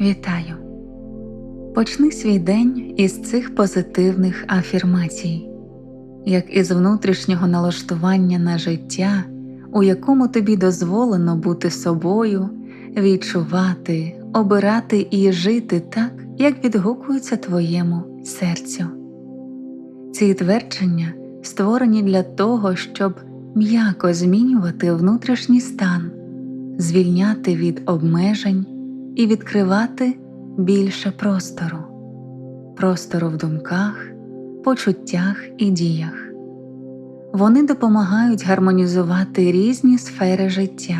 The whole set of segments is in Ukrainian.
Вітаю! Почни свій день із цих позитивних афірмацій, як із внутрішнього налаштування на життя, у якому тобі дозволено бути собою, відчувати, обирати і жити так, як відгукується твоєму серцю. Ці твердження створені для того, щоб м'яко змінювати внутрішній стан, звільняти від обмежень і відкривати більше простору, простору в думках, почуттях і діях. Вони допомагають гармонізувати різні сфери життя,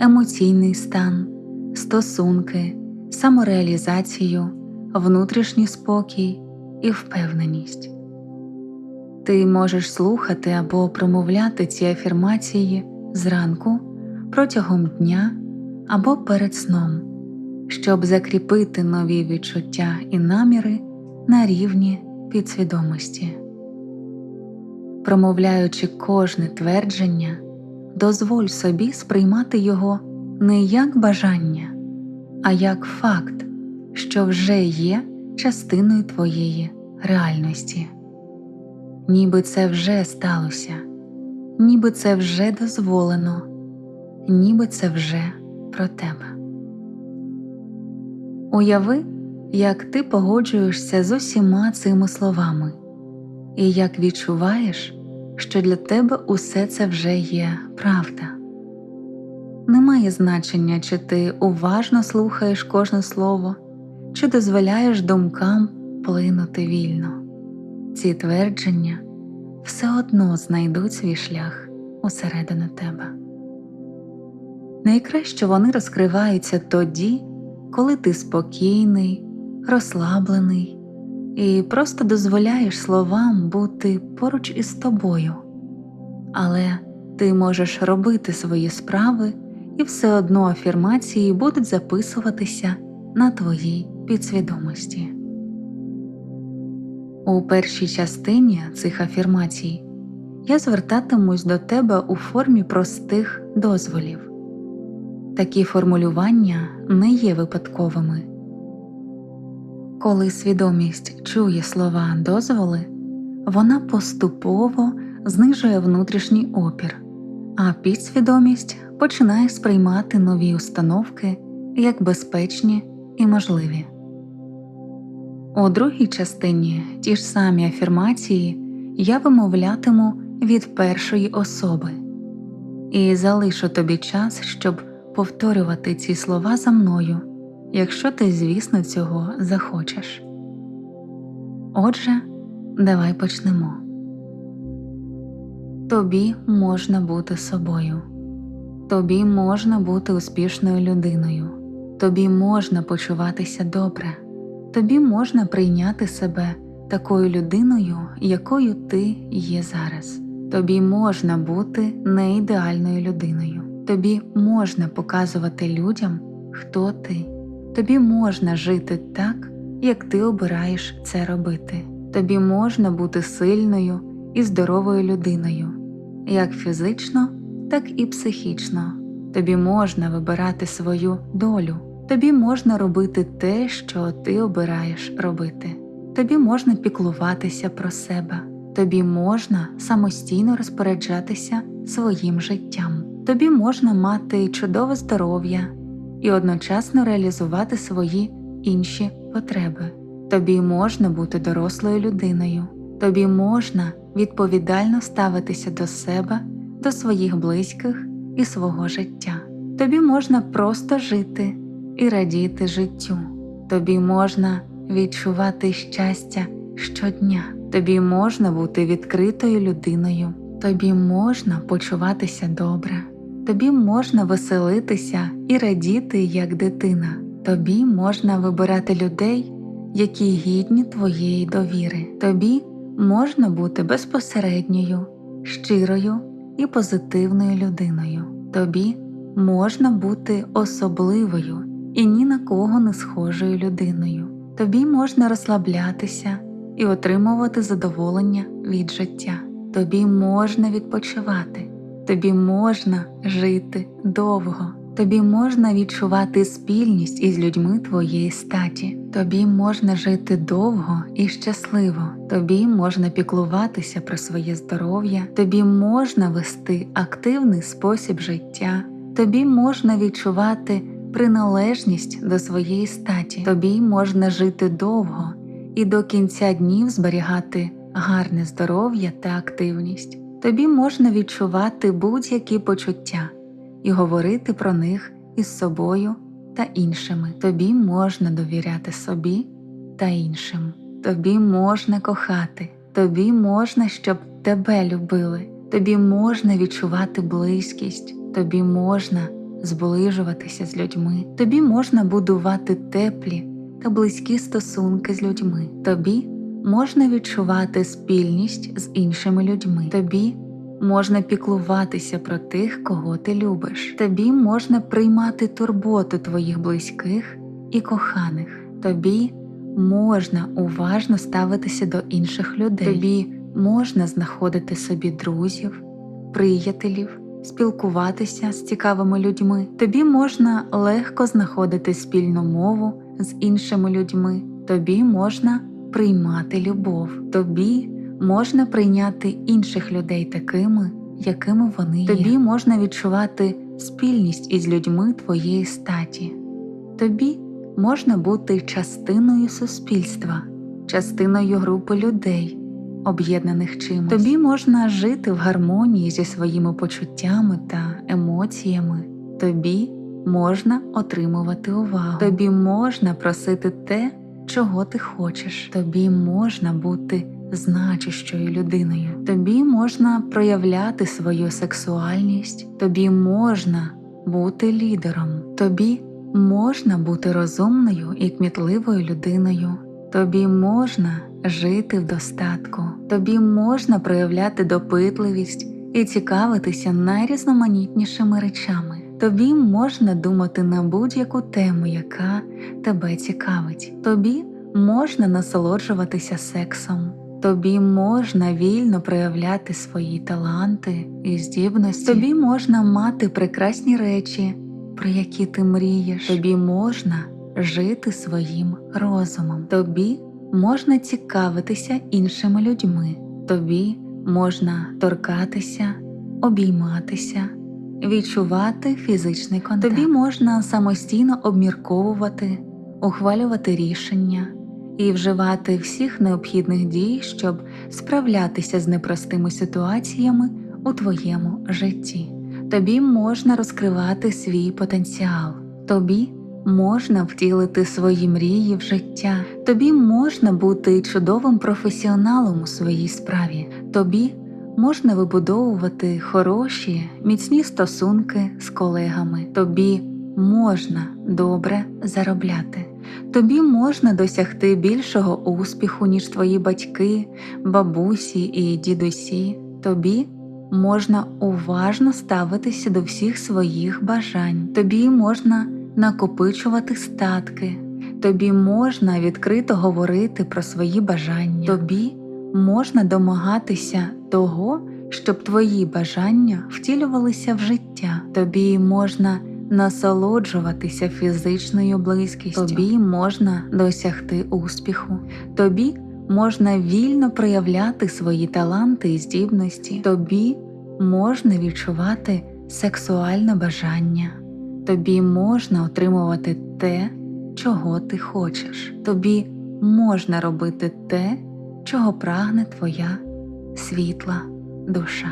емоційний стан, стосунки, самореалізацію, внутрішній спокій і впевненість. Ти можеш слухати або промовляти ці афірмації зранку протягом дня або перед сном, щоб закріпити нові відчуття і наміри на рівні підсвідомості. Промовляючи кожне твердження, дозволь собі сприймати його не як бажання, а як факт, що вже є частиною твоєї реальності ніби це вже сталося, ніби це вже дозволено, ніби це вже про тебе. Уяви, як ти погоджуєшся з усіма цими словами, і як відчуваєш, що для тебе усе це вже є правда. Немає значення, чи ти уважно слухаєш кожне слово, чи дозволяєш думкам плинути вільно ці твердження все одно знайдуть свій шлях усередину тебе. Найкраще вони розкриваються тоді, коли ти спокійний, розслаблений і просто дозволяєш словам бути поруч із тобою, але ти можеш робити свої справи, і все одно афірмації будуть записуватися на твоїй підсвідомості. У першій частині цих афірмацій я звертатимусь до тебе у формі простих дозволів. Такі формулювання не є випадковими. Коли свідомість чує слова дозволи, вона поступово знижує внутрішній опір, а підсвідомість починає сприймати нові установки як безпечні і можливі. У другій частині ті ж самі афірмації я вимовлятиму від першої особи і залишу тобі час, щоб повторювати ці слова за мною, якщо ти, звісно, цього захочеш. Отже, давай почнемо. Тобі можна бути собою, тобі можна бути успішною людиною, тобі можна почуватися добре тобі можна прийняти себе такою людиною, якою ти є зараз. Тобі можна бути не ідеальною людиною. Тобі можна показувати людям, хто ти. Тобі можна жити так, як ти обираєш це робити. Тобі можна бути сильною і здоровою людиною, як фізично, так і психічно. Тобі можна вибирати свою долю. Тобі можна робити те, що ти обираєш робити. Тобі можна піклуватися про себе, тобі можна самостійно розпоряджатися своїм життям, тобі можна мати чудове здоров'я і одночасно реалізувати свої інші потреби. Тобі можна бути дорослою людиною, тобі можна відповідально ставитися до себе, до своїх близьких і свого життя. Тобі можна просто жити і радіти життю. Тобі можна відчувати щастя щодня, тобі можна бути відкритою людиною, тобі можна почуватися добре, тобі можна веселитися і радіти як дитина, тобі можна вибирати людей, які гідні твоєї довіри, тобі можна бути безпосередньою, щирою і позитивною людиною, тобі можна бути особливою і ні на кого не схожою людиною. Тобі можна розслаблятися і отримувати задоволення від життя. Тобі можна відпочивати, тобі можна жити довго, Тобі можна відчувати спільність із людьми твоєї статі. Тобі можна жити довго і щасливо. Тобі можна піклуватися про своє здоров'я. Тобі можна вести активний спосіб життя. Тобі можна відчувати приналежність до своєї статі. Тобі можна жити довго і до кінця днів зберігати гарне здоров'я та активність. Тобі можна відчувати будь-які почуття і говорити про них із собою та іншими. Тобі можна довіряти собі та іншим. Тобі можна кохати, тобі можна, щоб тебе любили, тобі можна відчувати близькість, тобі можна зближуватися з людьми, тобі можна будувати теплі та близькі стосунки з людьми. Тобі можна відчувати спільність з іншими людьми. Тобі можна піклуватися про тих, кого ти любиш. Тобі можна приймати турботу твоїх близьких і коханих. Тобі можна уважно ставитися до інших людей. Тобі можна знаходити собі друзів, приятелів, спілкуватися з цікавими людьми. Тобі можна легко знаходити спільну мову з іншими людьми. Тобі можна приймати любов. Тобі можна прийняти інших людей такими, якими вони є. Тобі можна відчувати спільність із людьми твоєї статі. Тобі можна бути частиною суспільства, частиною групи людей, об'єднаних чимось. Тобі можна жити в гармонії зі своїми почуттями та емоціями. Тобі можна отримувати увагу. Тобі можна просити те, чого ти хочеш. Тобі можна бути значущою людиною. Тобі можна проявляти свою сексуальність, тобі можна бути лідером, тобі можна бути розумною і кмітливою людиною, тобі можна жити в достатку, тобі можна проявляти допитливість і цікавитися найрізноманітнішими речами. Тобі можна думати на будь-яку тему, яка тебе цікавить. Тобі можна насолоджуватися сексом. Тобі можна вільно проявляти свої таланти і здібності. Тобі можна мати прекрасні речі, про які ти мрієш. Тобі можна жити своїм розумом. Тобі можна цікавитися іншими людьми. Тобі можна торкатися, обійматися, відчувати фізичний контакт. Тобі можна самостійно обмірковувати, ухвалювати рішення і вживати всіх необхідних дій, щоб справлятися з непростими ситуаціями у твоєму житті. Тобі можна розкривати свій потенціал, тобі можна втілити свої мрії в життя, тобі можна бути чудовим професіоналом у своїй справі, тобі можна вибудовувати хороші, міцні стосунки з колегами, тобі можна добре заробляти. Тобі можна досягти більшого успіху, ніж твої батьки, бабусі і дідусі. Тобі можна уважно ставитися до всіх своїх бажань. Тобі можна накопичувати статки. Тобі можна відкрито говорити про свої бажання. Тобі можна домагатися того, щоб твої бажання втілювалися в життя. Тобі можна насолоджуватися фізичною близькістю. Тобі можна досягти успіху, тобі можна вільно проявляти свої таланти і здібності, тобі можна відчувати сексуальне бажання, тобі можна отримувати те, чого ти хочеш, тобі можна робити те, чого прагне твоя світла душа.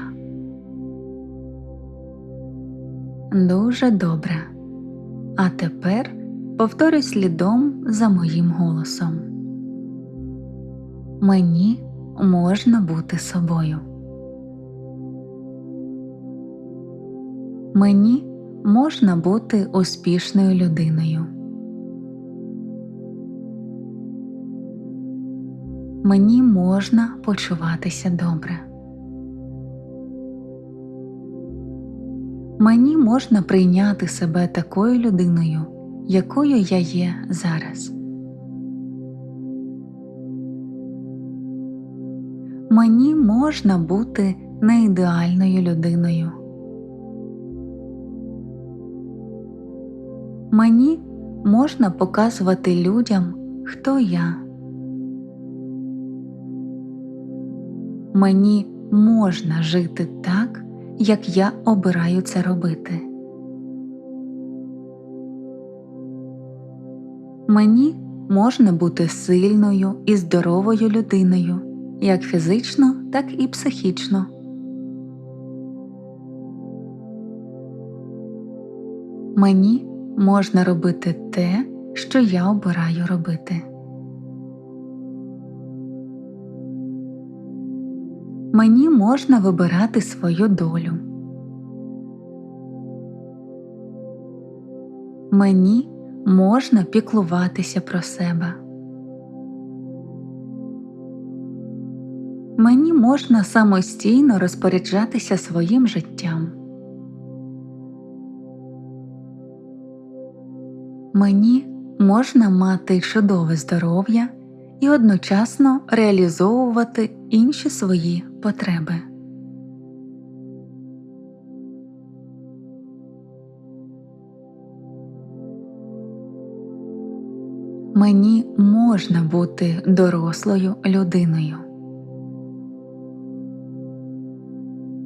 Дуже добре. А тепер повторюй слідом за моїм голосом. Мені можна бути собою. Мені можна бути успішною людиною. Мені можна почуватися добре. Мені можна прийняти себе такою людиною, якою я є зараз. Мені можна бути неідеальною людиною. Мені можна показувати людям, хто я. Мені можна жити так, як я обираю це робити. Мені можна бути сильною і здоровою людиною, як фізично, так і психічно. Мені можна робити те, що я обираю робити. Мені можна вибирати свою долю. Мені можна піклуватися про себе. Мені можна самостійно розпоряджатися своїм життям. Мені можна мати чудове здоров'я і одночасно реалізовувати інші свої потреби. Мені можна бути дорослою людиною.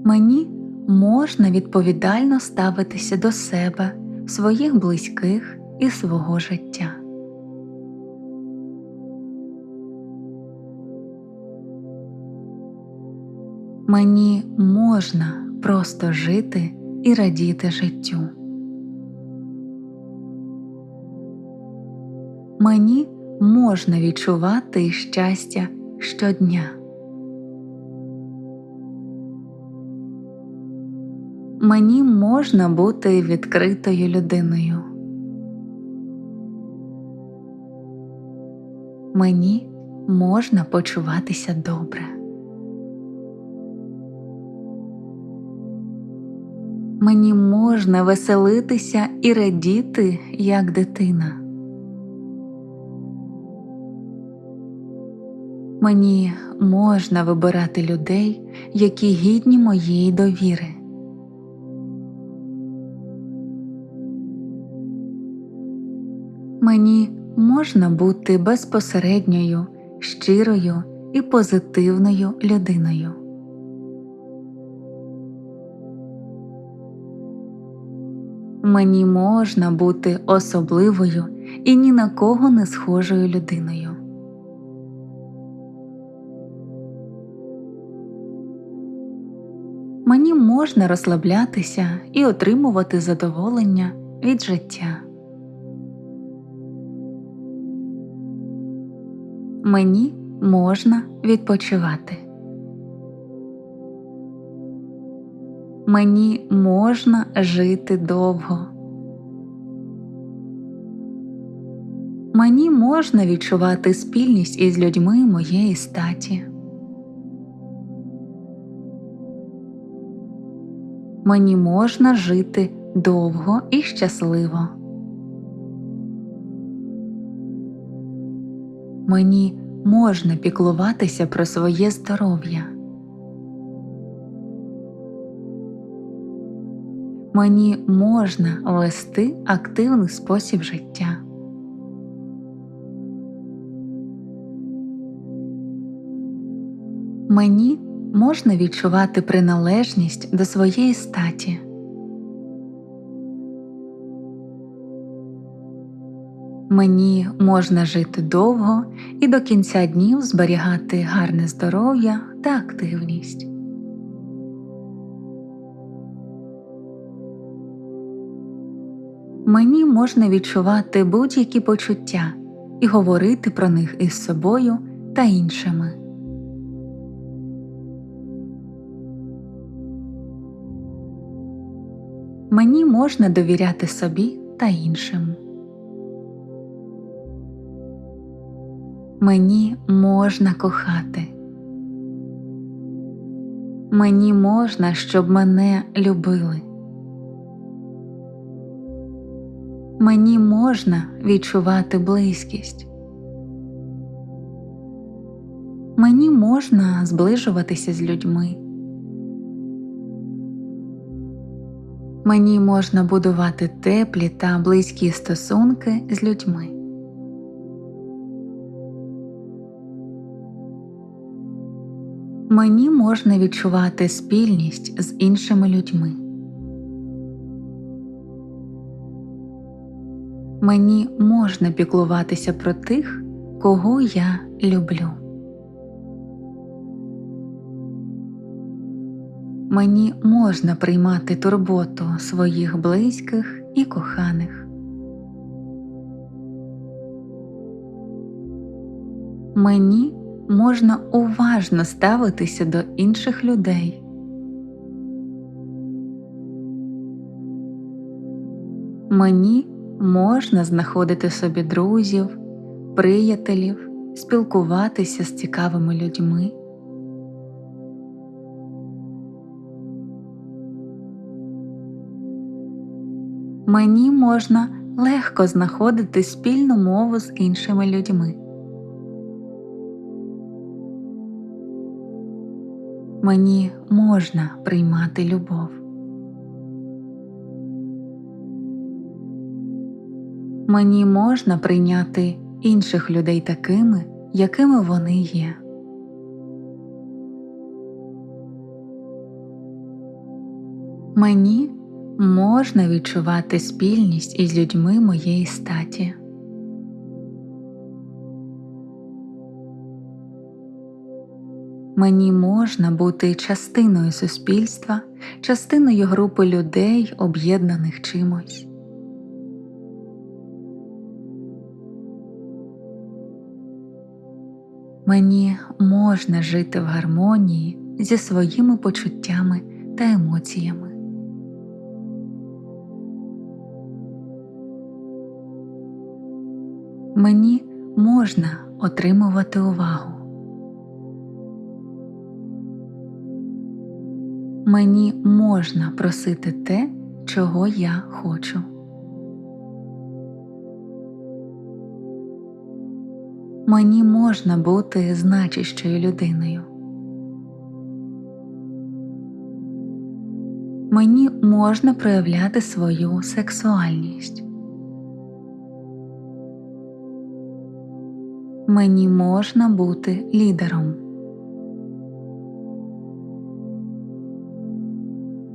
Мені можна відповідально ставитися до себе, своїх близьких і свого життя. Мені можна просто жити і радіти життю. Мені можна відчувати щастя щодня. Мені можна бути відкритою людиною. Мені можна почуватися добре. Мені можна веселитися і радіти як дитина. Мені можна вибирати людей, які гідні моєї довіри. Мені можна бути безпосередньою, щирою і позитивною людиною. Мені можна бути особливою і ні на кого не схожою людиною. Мені можна розслаблятися і отримувати задоволення від життя. Мені можна відпочивати. Мені можна жити довго. Мені можна відчувати спільність із людьми моєї статі. Мені можна жити довго і щасливо. Мені можна піклуватися про своє здоров'я. Мені можна вести активний спосіб життя. Мені можна відчувати приналежність до своєї статі. Мені можна жити довго і до кінця днів зберігати гарне здоров'я та активність. Мені можна відчувати будь-які почуття і говорити про них із собою та іншими. Мені можна довіряти собі та іншим. Мені можна кохати. Мені можна, щоб мене любили. Мені можна відчувати близькість. Мені можна зближуватися з людьми. Мені можна будувати теплі та близькі стосунки з людьми. Мені можна відчувати спільність з іншими людьми. Мені можна піклуватися про тих, кого я люблю. Мені можна приймати турботу своїх близьких і коханих. Мені можна уважно ставитися до інших людей. Мені можна знаходити собі друзів, приятелів, спілкуватися з цікавими людьми. Мені можна легко знаходити спільну мову з іншими людьми. Мені можна приймати любов. Мені можна прийняти інших людей такими, якими вони є. Мені можна відчувати спільність із людьми моєї статі. Мені можна бути частиною суспільства, частиною групи людей, об'єднаних чимось. Мені можна жити в гармонії зі своїми почуттями та емоціями. Мені можна отримувати увагу. Мені можна просити те, чого я хочу. Мені можна бути значущою людиною. Мені можна проявляти свою сексуальність. Мені можна бути лідером.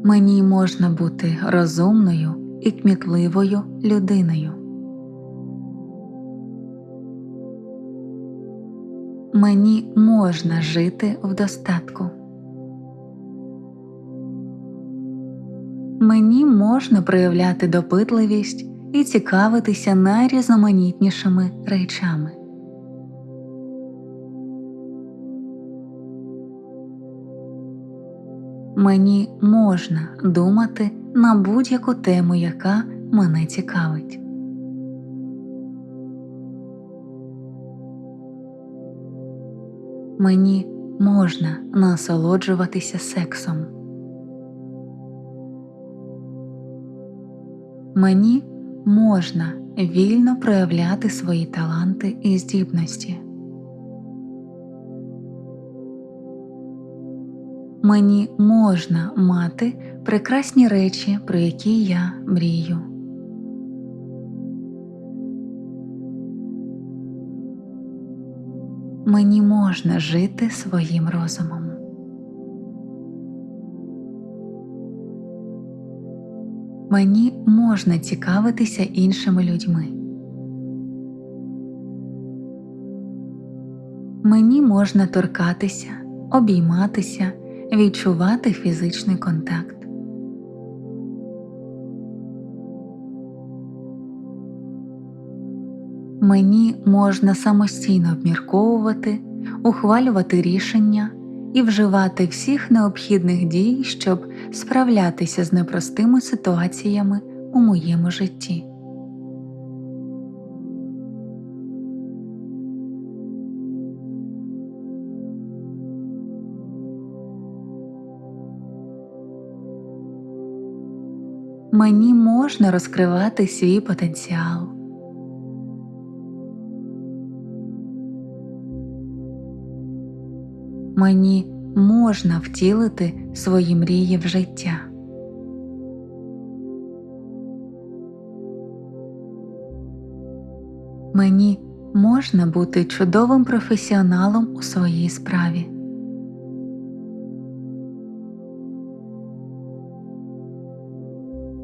Мені можна бути розумною і кмітливою людиною. Мені можна жити в достатку. Мені можна проявляти допитливість і цікавитися найрізноманітнішими речами. Мені можна думати на будь-яку тему, яка мене цікавить. Мені можна насолоджуватися сексом. Мені можна вільно проявляти свої таланти і здібності. Мені можна мати прекрасні речі, про які я мрію. Мені можна жити своїм розумом. Мені можна цікавитися іншими людьми. Мені можна торкатися, обійматися, відчувати фізичний контакт. Мені можна самостійно обмірковувати, ухвалювати рішення і вживати всіх необхідних дій, щоб справлятися з непростими ситуаціями у моєму житті. Мені можна розкривати свій потенціал. мені можна втілити свої мрії в життя. Мені можна бути чудовим професіоналом у своїй справі.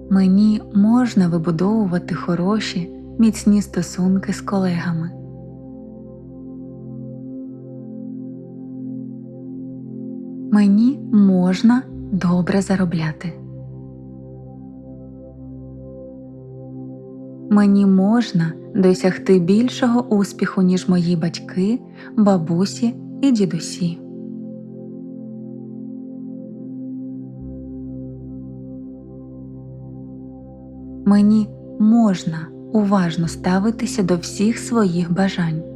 Мені можна вибудовувати хороші, міцні стосунки з колегами. Мені можна добре заробляти. Мені можна досягти більшого успіху, ніж мої батьки, бабусі і дідусі. Мені можна уважно ставитися до всіх своїх бажань.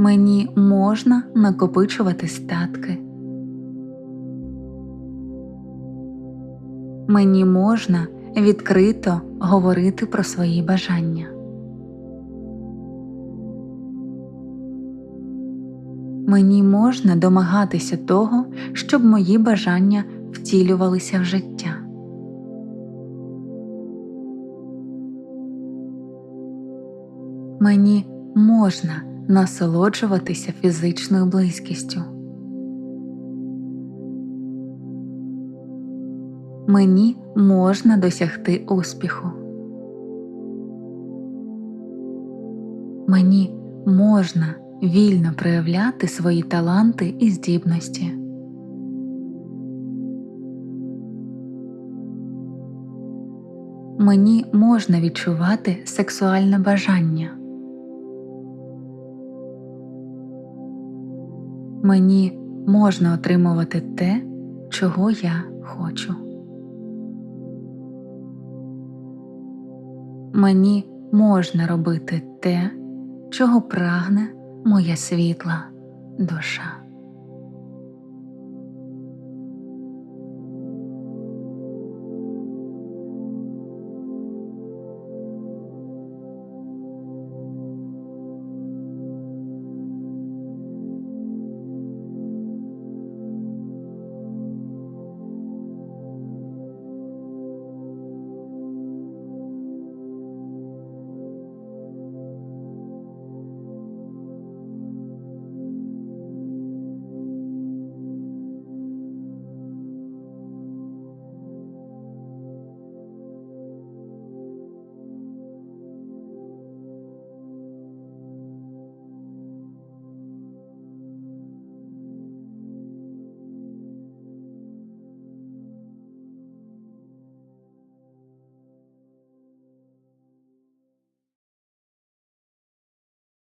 Мені можна накопичувати статки. Мені можна відкрито говорити про свої бажання. Мені можна домагатися того, щоб мої бажання втілювалися в життя. Мені можна насолоджуватися фізичною близькістю. Мені можна досягти успіху. Мені можна вільно проявляти свої таланти і здібності. Мені можна відчувати сексуальне бажання. Мені можна отримувати те, чого я хочу. Мені можна робити те, чого прагне моя світла душа.